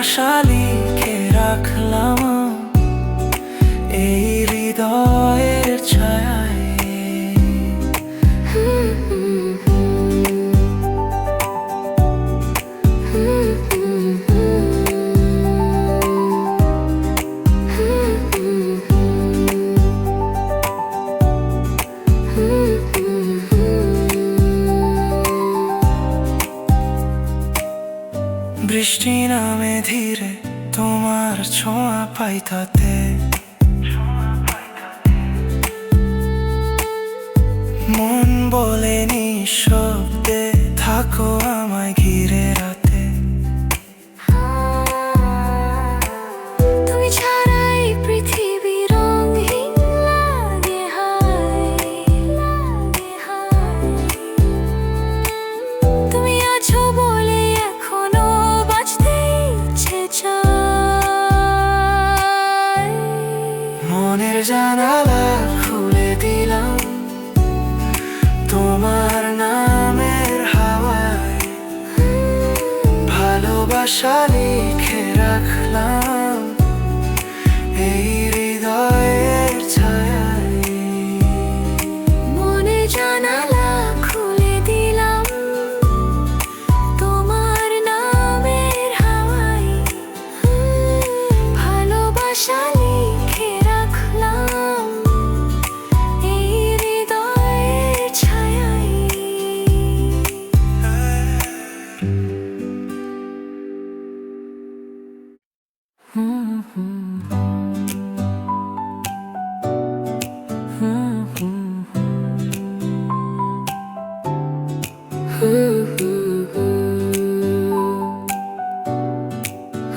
ভালোবাসা লিখে রাখলাম। এই হৃদয়ের বৃষ্টি নামে ধীরে তোমার ছোঁয়া পাই তাতে। মন বলে নি শব্দে থাকো ভালোবাসা লিখে রাখলাম।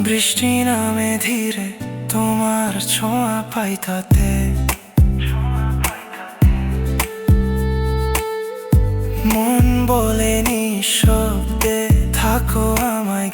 বৃষ্টি নামে ধীরে তোমার ছোঁয়া পাই তাতে। মন বলে নিঃশব্দে থাকো আমায়